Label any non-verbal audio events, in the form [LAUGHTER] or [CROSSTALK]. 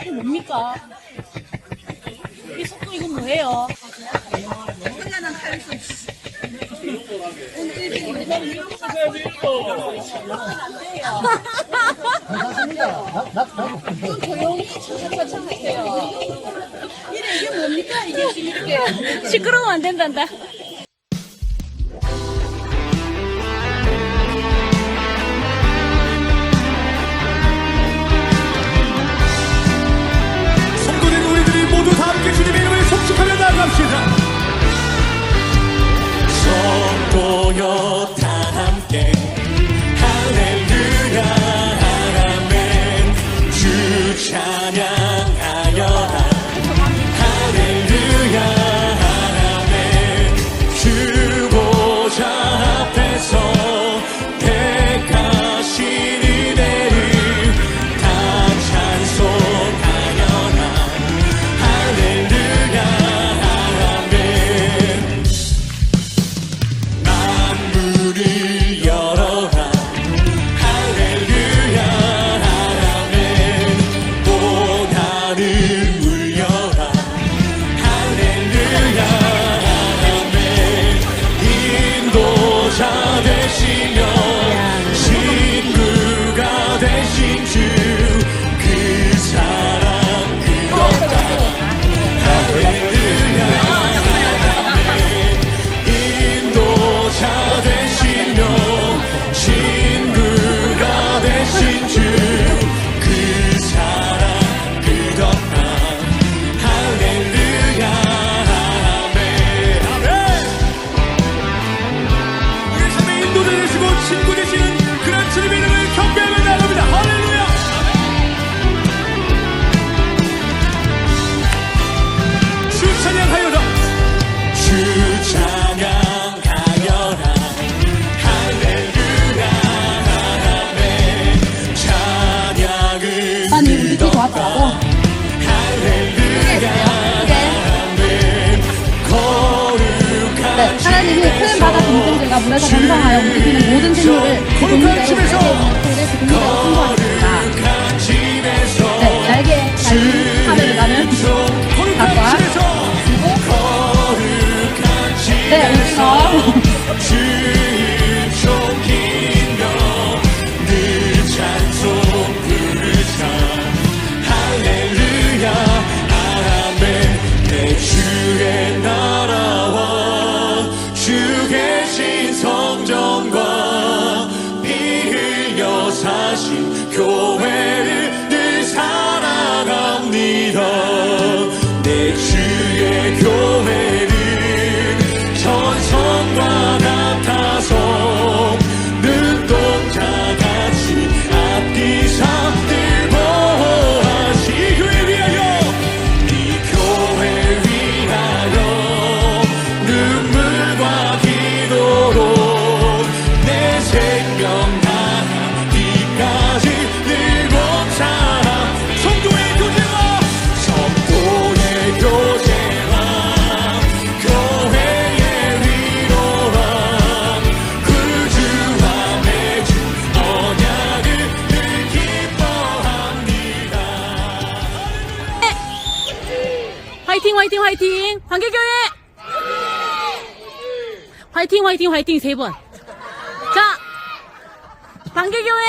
이게 뭡니까? 이 속도 이건 뭐예요? [LAUGHS] 이건 조용히 이게 뭡니까? 이게 이렇게. 시끄러우면 안 된단다. 나갑시다 성도여 다 함께. 그래서 건강하여 움직이는 모든 생물을 국민의 국민의 승부하였습니다. cool. 화이팅 화이팅 화이팅. 관계교회. 화이팅 화이팅 화이팅 세 번 자 관계교회.